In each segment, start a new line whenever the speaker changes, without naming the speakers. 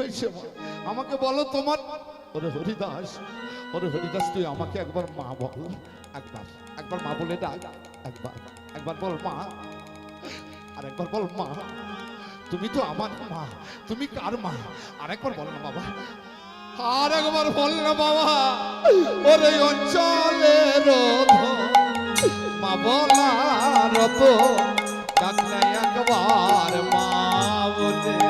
হয়েছে আমাকে বলো তোমার ওরে হরিদাস ওরে হরিদাস তুই আমাকে একবার মা বল একবার একবার মা বলে ডাক একবার একবার বল মা আর একবার বল মা তুমি তো আমার মা তুমি কার মা আর একবার বল না বাবা আর একবার বল না বাবা ওরে অঞ্চলের মা বলার তো একবার মা বলে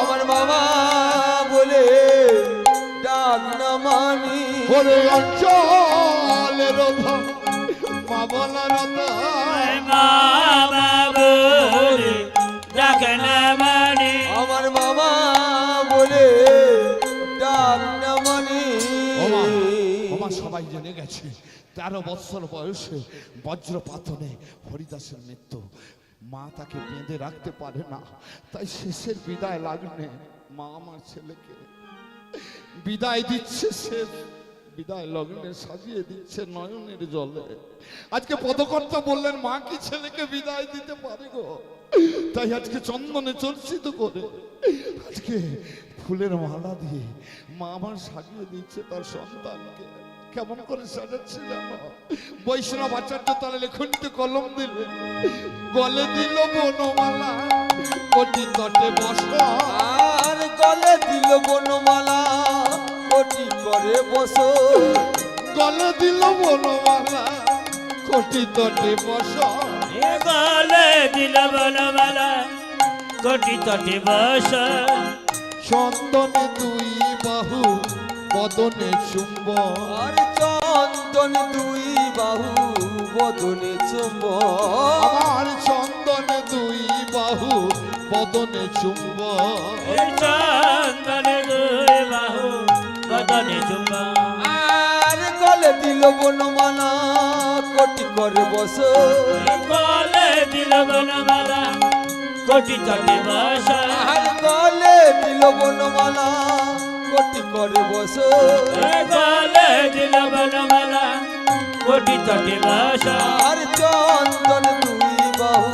আমার বাবা বলে ডাক না মানি
ওরে অঞ্চলে রথ বাবা
বলে ডাক না মানি
আমার মামা বলে ডাক না মানি সবাই জেনে গেছে তেরো বৎসর বয়সে বজ্রপাতনে হরিদাসের মৃত্যু মা তাকে বেঁধে রাখতে পারে না তাই শেষের বিদায় লাগলে মা আমার ছেলেকে বিদায় দিচ্ছে শেষ বিদায় লগ্নে সাজিয়ে দিচ্ছে নয়নের জলে আজকে পদকর্তা বললেন মা কি ছেলেকে বিদায় দিতে পারে গো তাই আজকে চন্দনে চর্চিত করে আজকে ফুলের মালা দিয়ে মা আমার সাজিয়ে দিচ্ছে তার সন্তানকে কেমন করে সাজাচ্ছিল বৈষ্ণব আচার্য তাহলে লেখনিতে কলম দিলে গলে দিল বনমালা কোটি তটে বস
আর গলে দিল বনমালা কোটি করে বস
গলে দিল বনমালা কটি তটে বস
গলে দিল বনমালা কটি তটে বস
সন্তনে দুই বাহু বদনে চুম্ব
আর চন্দন দুই বাহু বদনে চুম্ব
আর চন্দন দুই বাহু বদনে চুম্ব
চন্দন দুই বাহু বদনে চুম্ব
আর কলে দিল বনমালা কটি করে বস
কলে দিল বনমালা কটি চটে বস
আর কলে দিল বনমালা কোটি করে বসো
কোটি তটে বাসা
আর চন্দন দুই বাহু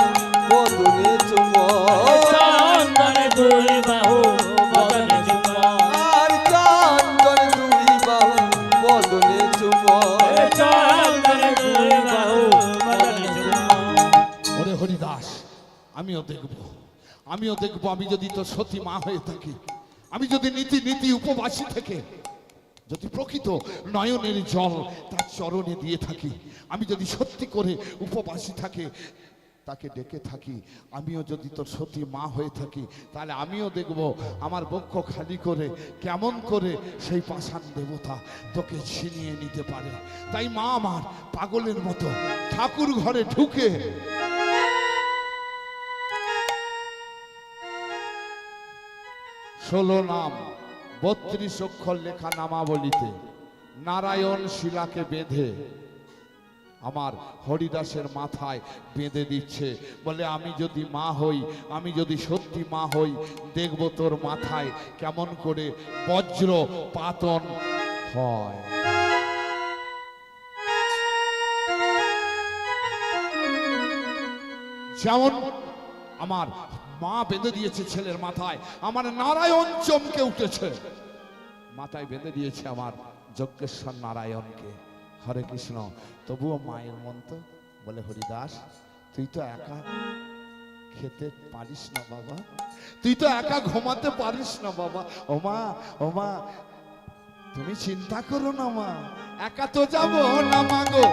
বদনে
চন্দন দুই বাহু
আমিও দেখব আমিও দেখব আমি যদি তোর সতী মা হয়ে থাকি আমি যদি নীতি নীতি উপবাসী থেকে যদি প্রকৃত নয়নের জল তার চরণে দিয়ে থাকি আমি যদি সত্যি করে উপবাসী থাকে তাকে ডেকে থাকি আমিও যদি তোর সতী মা হয়ে থাকি তাহলে আমিও দেখব আমার বক্ষ খালি করে কেমন করে সেই পাষাণ দেবতা তোকে ছিনিয়ে নিতে পারে তাই মা আমার পাগলের মতো ঠাকুর ঘরে ঢুকে ষোলো নাম বত্রিশ অক্ষর লেখা নামাবলিতে নারায়ণ শিলাকে বেঁধে আমার হরিদাসের মাথায় বেঁধে দিচ্ছে বলে আমি যদি মা হই আমি যদি সত্যি মা হই দেখব তোর মাথায় কেমন করে বজ্র পাতন হয় যেমন আমার মা বেঁধে দিয়েছে ছেলের মাথায় আমার নারায়ণ চমকে উঠেছে মাথায় বেঁধে দিয়েছে আমার যজ্ঞেশ্বর নারায়ণকে হরে কৃষ্ণ তবুও মায়ের মন তো বলে হরিদাস তুই তো একা খেতে পারিস না বাবা তুই তো একা ঘুমাতে পারিস না বাবা ওমা ওমা তুমি চিন্তা করো না মা একা তো যাব না মাগো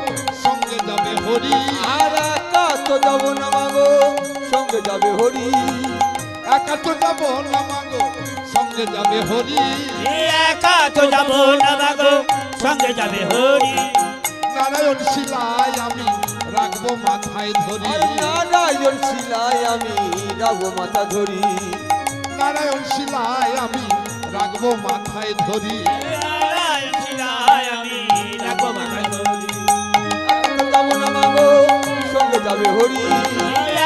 সঙ্গে যাবে হরি
আর একা তো যাব না মাগো সঙ্গে যাবে হরি একা
তো যাব না মাগো সঙ্গে যাবে হরি
একা তো যাব না মাগো সঙ্গে যাবে হরি
নারায়ণ শিলায় আমি রাখবো মাথায় ধরি
নারায়ণ শিলায় আমি রাখবো মাথা ধরি
নারায়ণ শিলায় আমি রাখবো মাথায় ধরি সঙ্গে যাবে হরি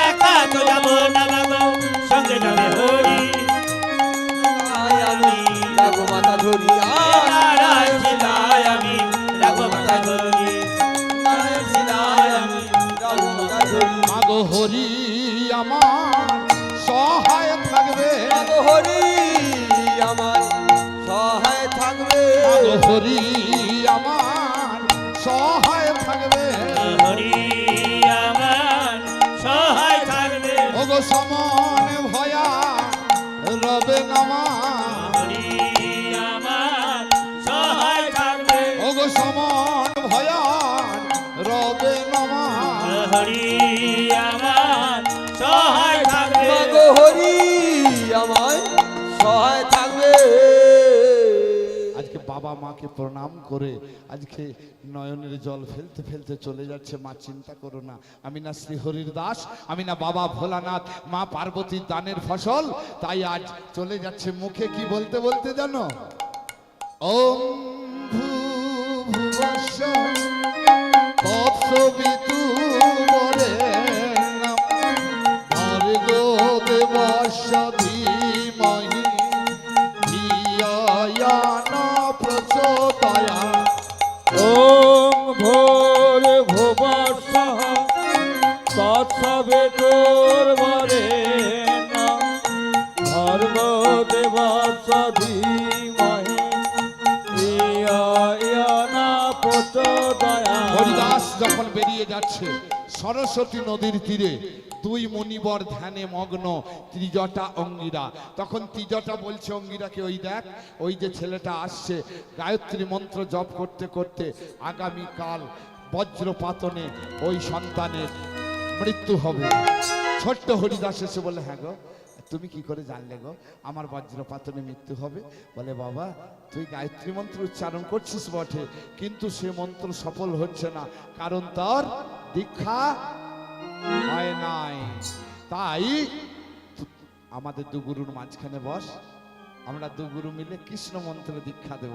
একা তো যাব না বাবা সঙ্গে যাবে হরি
আয় আমি ধরি আমি ধরি হরি আমার সহায় থাকবে
হরি আমার সহায় থাকবে হরি হরি আমার সহায় থাকবে
গো হরি আমার সহায় থাকবে আজকে বাবা মাকে প্রণাম করে আজকে নয়নের জল ফেলতে ফেলতে চলে যাচ্ছে মা চিন্তা করো না আমি না শ্রীহরির দাস আমি না বাবা ভোলানাথ মা পার্বতীর দানের ফসল তাই আজ চলে যাচ্ছে মুখে কি বলতে বলতে জানো ওম ভূ ভুবশ যখন বেরিয়ে যাচ্ছে সরস্বতী নদীর তীরে দুই মনিবর ধ্যানে মগ্ন ত্রিজটা অঙ্গিরা তখন ত্রিজটা বলছে অঙ্গিরাকে ওই দেখ ওই যে ছেলেটা আসছে গায়ত্রী মন্ত্র জপ করতে করতে আগামীকাল বজ্রপাতনে ওই সন্তানের মৃত্যু হবে ছোট্ট হরিদাস এসে বলে হ্যাঁ গো তুমি কি করে জানলে গো আমার বজ্রপাতনে মৃত্যু হবে বলে বাবা তুই গায়ত্রী মন্ত্র উচ্চারণ করছিস বটে কিন্তু সে মন্ত্র সফল হচ্ছে না কারণ তার দীক্ষা হয় নাই তাই আমাদের গুরুর মাঝখানে বস আমরা দু গুরু মিলে কৃষ্ণ মন্ত্রে দীক্ষা দেব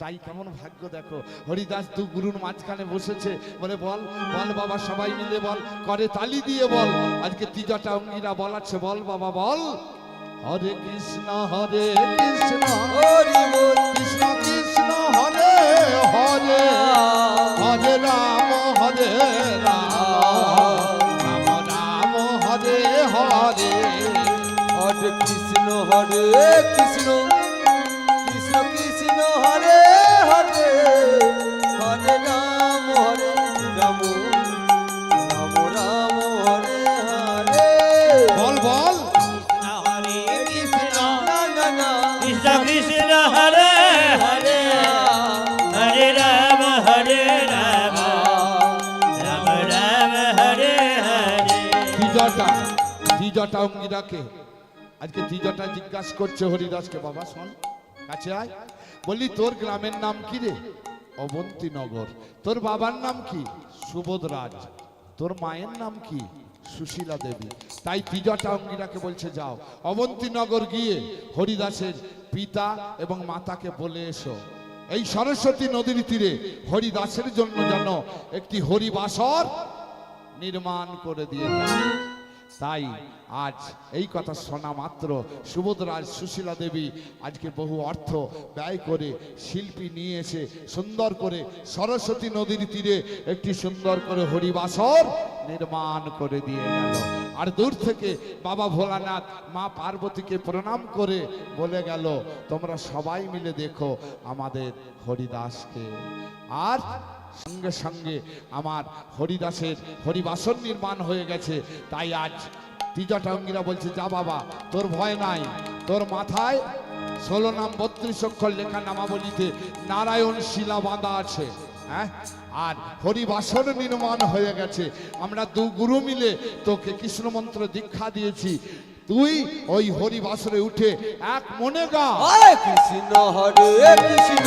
তাই কেমন ভাগ্য দেখো হরিদাস দু গুরুর মাঝখানে বসেছে বলে বল বল বাবা সবাই মিলে বল করে তালি দিয়ে বল আজকে তিজাটা অঙ্গিরা বলাচ্ছে বল বাবা বল হরে কৃষ্ণ হরে
কৃষ্ণ হরে
কৃষ্ণ কৃষ্ণ হরে হরে হরে রাম হরে রাম রাম রাম হরে হরে
হরে কৃষ্ণ হরে কৃষ্ণ
তিজটা অঙ্গিরাকে আজকে তিজটা জিজ্ঞাসা করছে হরিদাসকে বাবা শোন কাছে আয় বলি তোর গ্রামের নাম কি রে অবন্তীনগর তোর বাবার নাম কি সুবোধ রাজ তোর মায়ের নাম কি সুশীলা দেবী তাই তিজটা অঙ্গিরাকে বলছে যাও অবন্তীনগর গিয়ে হরিদাসের পিতা এবং মাতাকে বলে এসো এই সরস্বতী নদীর তীরে হরিদাসের জন্য যেন একটি হরিবাসর নির্মাণ করে দিয়ে তাই আজ এই কথা শোনা মাত্র সুভদ্রাজ সুশীলা দেবী আজকে বহু অর্থ ব্যয় করে শিল্পী নিয়ে এসে সুন্দর করে সরস্বতী নদীর তীরে একটি সুন্দর করে হরিবাসর নির্মাণ করে দিয়ে গেল আর দূর থেকে বাবা ভোলানাথ মা পার্বতীকে প্রণাম করে বলে গেল তোমরা সবাই মিলে দেখো আমাদের হরিদাসকে আর সঙ্গে সঙ্গে আমার হরিদাসের হরিবাসন নির্মাণ হয়ে গেছে তাই আজ তীজাটাঙ্গিরা বলছে যা বাবা তোর ভয় নাই তোর মাথায় ষোলো নাম বত্রিশ অক্ষর লেখা নামাবলিতে নারায়ণ শিলা বাঁধা আছে হ্যাঁ আর হরিবাসন নির্মাণ হয়ে গেছে আমরা দু গুরু মিলে তোকে কৃষ্ণ মন্ত্র দীক্ষা দিয়েছি তুই ওই হরিবাসরে উঠে এক মনে গা
কৃষ্ণ হরে কৃষ্ণ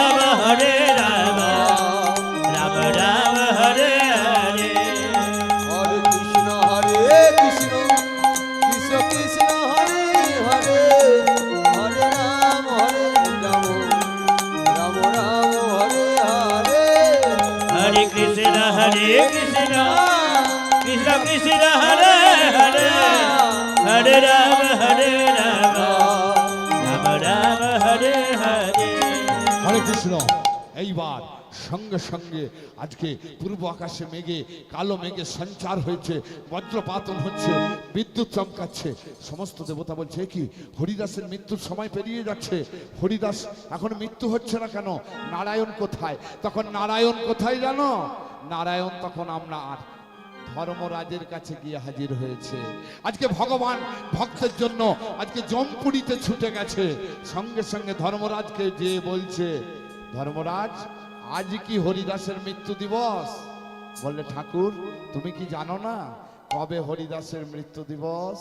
এইবার সঙ্গে সঙ্গে আজকে পূর্ব আকাশে মেঘে কালো মেঘে সঞ্চার হয়েছে বজ্রপাতন হচ্ছে বিদ্যুৎ চমকাচ্ছে সমস্ত দেবতা বলছে কি হরিদাসের মৃত্যুর সময় পেরিয়ে যাচ্ছে হরিদাস এখন মৃত্যু হচ্ছে না কেন নারায়ণ কোথায় তখন নারায়ণ কোথায় জানো নারায়ণ তখন আমরা আর ধর্মরাজের কাছে গিয়ে হাজির হয়েছে আজকে ভগবান ভক্তের জন্য আজকে জমপুরিতে ছুটে গেছে সঙ্গে সঙ্গে ধর্মরাজকে যে বলছে ধর্মরাজ আজ কি হরিদাসের মৃত্যু দিবস বললে ঠাকুর তুমি কি জানো না কবে হরিদাসের মৃত্যু দিবস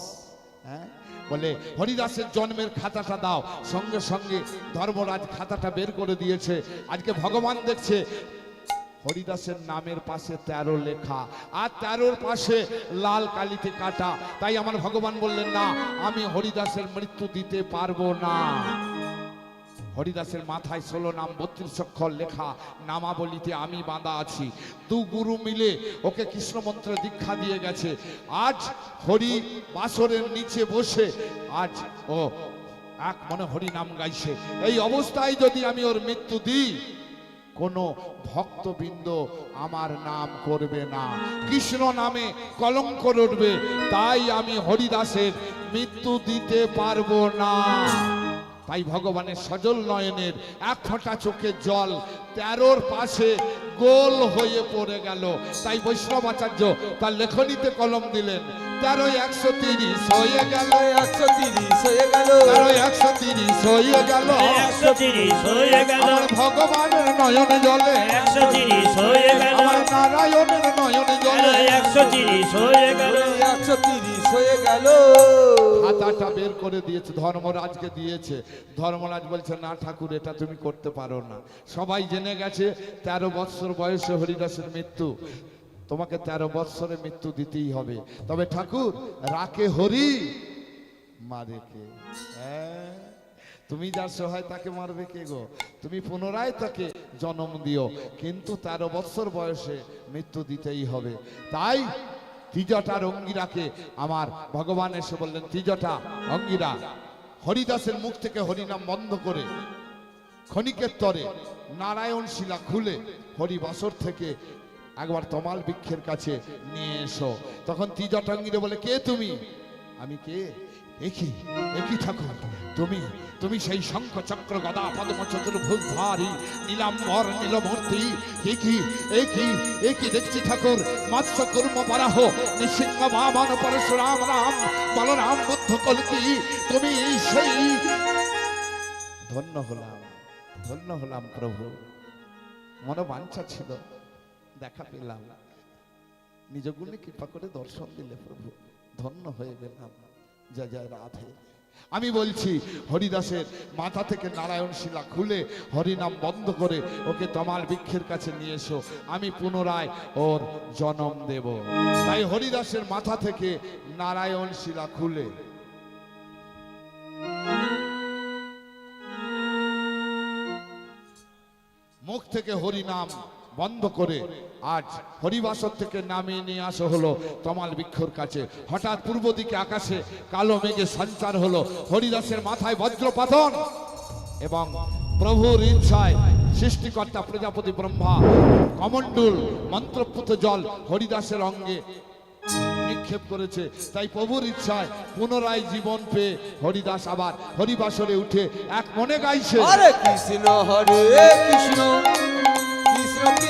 হ্যাঁ বলে হরিদাসের জন্মের খাতাটা দাও সঙ্গে সঙ্গে ধর্মরাজ খাতাটা বের করে দিয়েছে আজকে ভগবান দেখছে হরিদাসের নামের পাশে তেরো লেখা আর তেরোর পাশে লাল কালিতে কাটা তাই আমার ভগবান বললেন না আমি হরিদাসের মৃত্যু দিতে পারবো না হরিদাসের মাথায় ষোলো নাম বত্রিশ অক্ষর লেখা নামাবলিতে আমি বাঁধা আছি দু গুরু মিলে ওকে কৃষ্ণমন্ত্র দীক্ষা দিয়ে গেছে আজ হরি বাসরের নিচে বসে আজ ও এক মনে হরি নাম গাইছে এই অবস্থায় যদি আমি ওর মৃত্যু দিই কোনো ভক্তবৃন্দ আমার নাম করবে না কৃষ্ণ নামে কলঙ্ক রটবে তাই আমি হরিদাসের মৃত্যু দিতে পারবো না তাই ভগবানের সজল নয়নের এক ফোঁটা চোখের জল তেরোর পাশে গোল হয়ে পড়ে গেল তাই বৈষ্ণব আচার্য তার লেখনীতে কলম দিলেন তেরো একশো তিরিশ হয়ে গেল একশো তিরিশ হয়ে গেল তেরো একশো তিরিশ হয়ে গেল
একশো তিরিশ হয়ে গেল
ভগবানের নয়ন জলে
একশো তিরিশ হয়ে গেল
নারায়ণের নয়ন জলে
একশো তিরিশ হয়ে গেল
একশো তিরিশ হয়ে গেল খাতাটা বের করে দিয়েছে ধর্মরাজকে দিয়েছে ধর্মরাজ বলছে না ঠাকুর এটা তুমি করতে পারো না সবাই জেনে গেছে বৎসর বয়সে হরিদাসের মৃত্যু তোমাকে তেরো বৎসরে মৃত্যু দিতেই হবে তবে ঠাকুর রাকে হরি মা দেখে হ্যাঁ? তুমি যার সহায় তাকে মারবে কে গো তুমি পুনরায় তাকে জন্ম দিও কিন্তু তেরো বৎসর বয়সে মৃত্যু দিতেই হবে তাই তিজটার অঙ্গিরাকে আমার ভগবান এসে বললেন তিজটা অঙ্গিরা হরিদাসের মুখ থেকে হরিনাম বন্ধ করে ক্ষণিকের তরে নারায়ণ শিলা খুলে হরিবাসর থেকে একবার তমাল বৃক্ষের কাছে নিয়ে এসো তখন তিজটাঙ্গিরে বলে কে তুমি আমি কে একই একই ঠাকুর তুমি তুমি সেই শঙ্খ চক্র গদা পদ্ম চতুর্ভুজধারী নীলাম্বর নীলমূর্তি একই একই একই দেখছি ঠাকুর মৎস্য পরশুরাম রাম বলরাম বুদ্ধ কলকি তুমি সেই ধন্য হলাম ধন্য হলাম প্রভু মনোবাঞ্ছা ছিল দেখা পেলাম নিজগুলি কৃপা করে দর্শন দিলে প্রভু ধন্য হয়ে গেলাম জয় জয় রাধে আমি বলছি হরিদাসের মাথা থেকে নারায়ণ শিলা খুলে হরিনাম বন্ধ করে ওকে তমাল বৃক্ষের কাছে নিয়ে এসো আমি পুনরায় ওর জন্ম দেব তাই হরিদাসের মাথা থেকে নারায়ণ শিলা খুলে মুখ থেকে হরিনাম বন্ধ করে আজ হরিবাসর থেকে নামিয়ে নিয়ে আসা হলো তমাল বৃক্ষর কাছে হঠাৎ পূর্ব দিকে আকাশে কালো মেঘে সঞ্চার হলো হরিদাসের মাথায় বজ্রপাতন এবং প্রভুর ইচ্ছায় সৃষ্টিকর্তা প্রজাপতি ব্রহ্মা কমণ্ডুল মন্ত্রপুত জল হরিদাসের অঙ্গে নিক্ষেপ করেছে তাই প্রভুর ইচ্ছায় পুনরায় জীবন পেয়ে হরিদাস আবার হরিবাসরে উঠে এক মনে গাইছে
কৃষ্ণ হরে কৃষ্ণ কৃষ্ণ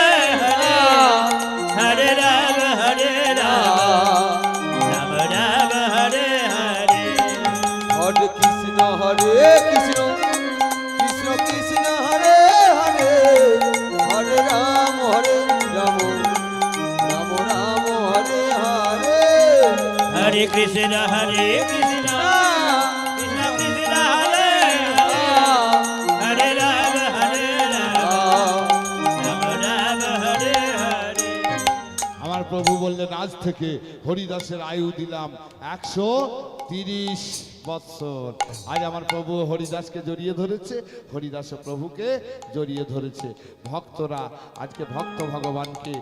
হরে কৃষ্ণ হরে কৃষ্ণ আমার
প্রভু বললেন আজ থেকে হরিদাসের আয়ু দিলাম একশো তিরিশ বৎসর আজ আমার প্রভু হরিদাসকে জড়িয়ে ধরেছে হরিদাস প্রভুকে জড়িয়ে ধরেছে ভক্তরা আজকে ভক্ত ভগবানকে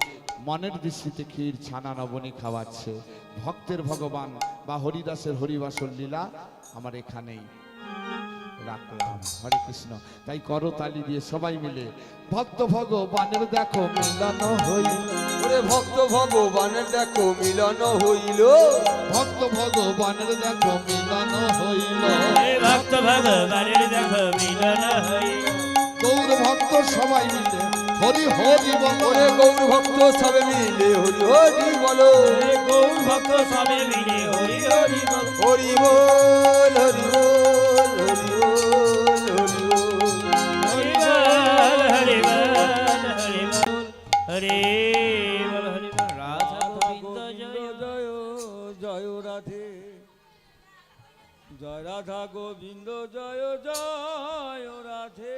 মনের দৃষ্টিতে ক্ষীর ছানা নবনী খাওয়াচ্ছে ভক্তের ভগবান বা হরিদাসের হরিবাসর লীলা আমার এখানেই রাখলাম হরে কৃষ্ণ তাই করো তালি দিয়ে সবাই মিলে ভক্ত ভগবানের দেখো মিলন হইল
ভক্ত ভগবানের দেখো মিলন হইল
ভক্ত ভগবানের দেখো মিলন হইল
ভক্ত ভগবানের দেখো মিলন হইল
গৌর ভক্ত সবাই মিলে হরি হরি বলে
গৌর ভক্ত সবে মিলে হরি হরি বলো গৌর ভক্ত সবে মিলে হরি হরি
হরি বল হরি বল
হরি বল হরি বল হরি বল হরি বল হরি বল রাধা
গোবিন্দ জয় জয় জয় রাধে জয় রাধা গোবিন্দ জয় জয় রাধে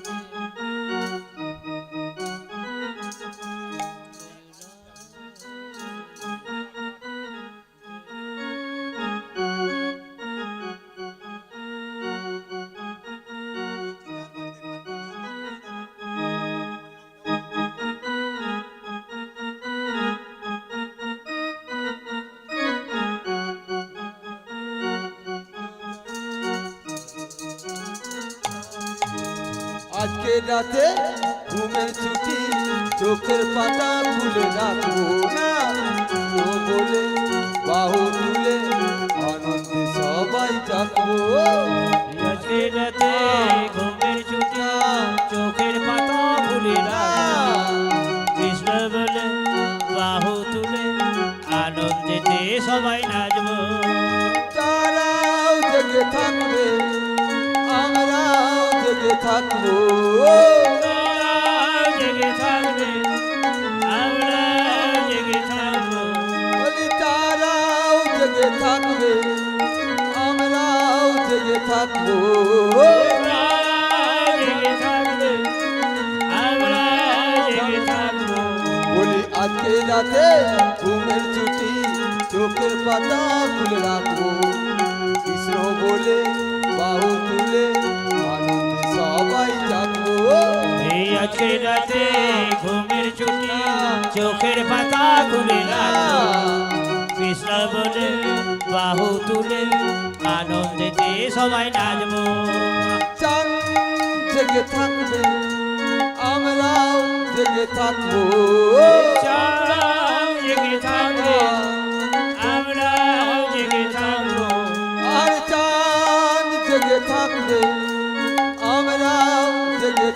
আজকে রাতে ঘুমের ছুটি চোখের পাতা খুলে রাখবো না ও বলে বাহু তুলে আনন্দে সবাই ডাকবো আজকে রাতে ঘুমের ছুটি চোখের পাতা কৃষ্ণ বলে বাহু তুলে সবাই না থাকবো তারাও জেগে থাকবে
আমরাও জেগে থাকবো আজকে রাতে ঘুমের ছুটি চোখের পাতা খুলে রাখবো বলে বাহু তুলে
আজকে রাতে ঘুমের ছুটি চোখের পাতা খুলে কৃষ্ণ বলে বাহু তুলে আনন্দেতে সবাই নাচবো
থাকবে আমরাও থাকবো
চান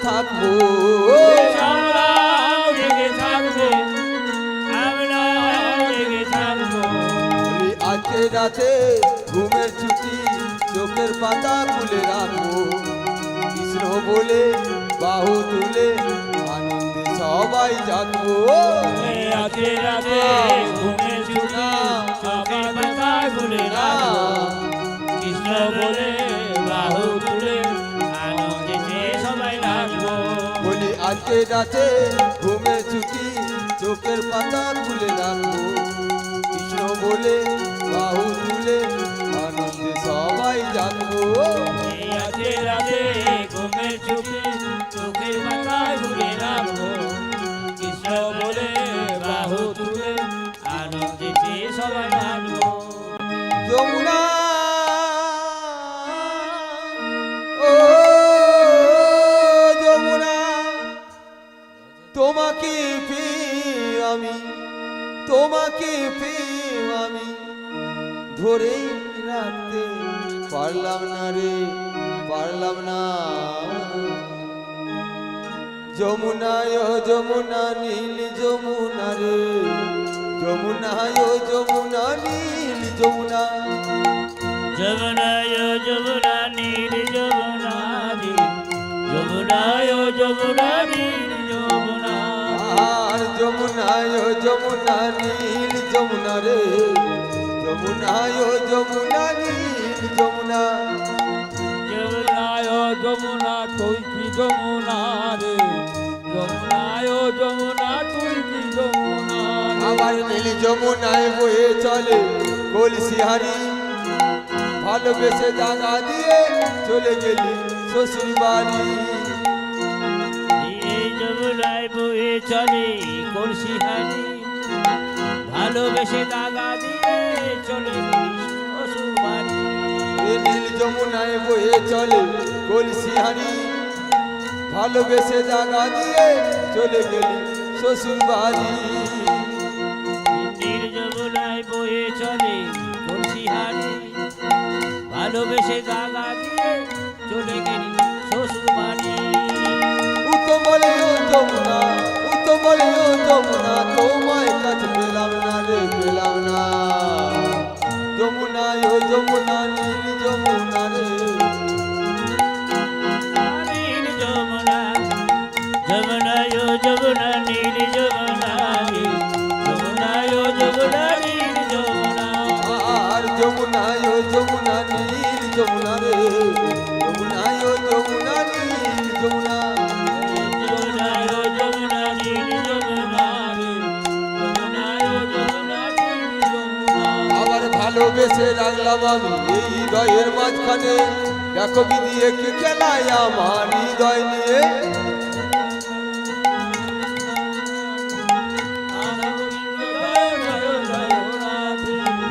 থাকবো আজকে গাছে ঘুমের ছুটি চোখের পাতা খুলে রাখবো কৃষ্ণ বলে বাহু তুলে আনন্দে সবাই জাগবো
আজকে রাতে ঘুমের ছুটি চোখের পাতা খুলে কৃষ্ণ বলে
ডাকে ডাকে ঘুমে চুকি চোখের পাতা তুলে রাখো কৃষ্ণ বলে বাহু তুলে আনন্দে সবাই জানবো
রাধে রাধে ঘুমে চুকি চোখের পাতা তুলে রাখো
তোমাকে পেয়ে আমি ধরেই রাখতে পারলাম না রে পারলাম না যমুনায় যমুনা নীল যমুনা রে যমুনায় যমুনা নীল যমুনা
যমুনায় যমুনা নীল যমুনা রে যমুনায় যমুনা নীল
যমুনায় যমুনা নীল যমুনা রে যমুনায় যমুনা নীল যমুনা
যমুনায় যমুনা তুই কি যমুনা রে যমুনায় যমুনা তুই কি যমুনা
আমার নীল যমুনায় বয়ে চলে কলসিহারি ভালোবেসে দাগা দিয়ে চলে গেলি শ্বশুর বাড়ি
চলে কলসি হারি ভালোবেসে দাগা দিয়ে চলে
যমুনায় বয়ে চলে কলসি হারি ভালোবেসে দাগা দিয়ে চলে গেলি শ্বশুর বাড়ি
নীল যমুনায় বয়ে চলে কলসি হারি ভালোবেসে দাগা দিয়ে চলে গেলি শ্বশুর বাড়ি
উত্তম বলে উত্তম না কইল যমুনা তোমায় কাজ পেলাম না রে পেলাম না যমুনা ও যমুনা নীলি কাছে রাখলাম আমি এই হৃদয়ের মাঝখানে দেখো বিধি একে খেলায় আমার হৃদয় নিয়ে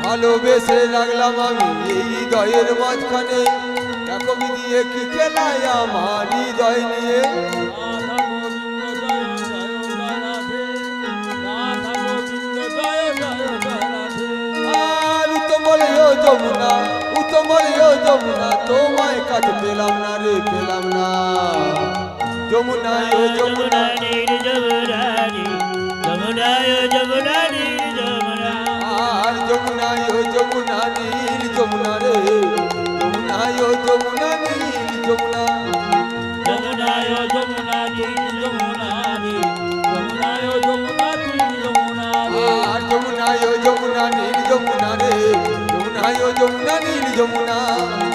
ভালোবেসে রাখলাম আমি এই হৃদয়ের মাঝখানে দেখো বিধি একে খেলায় আমার হৃদয় নিয়ে যমুনা ও তোমারও যমুনা তোমায় কাছে পেলাম না রে পেলাম না
যমুনা ও যমুনা নীর যমুনা যমুনা ও যমুনা নীর যমুনা
আর যমুনা ও যমুনা নীর যমুনা রে যমুনা ও যমুনা নীর যমুনা
যমুনা যমুনা নীর যমুনা রে যমুনা যমুনা নীর যমুনা
আর যমুনা যমুনা নীর যমুনা রে আয়ো যমুনা নীল যমুনা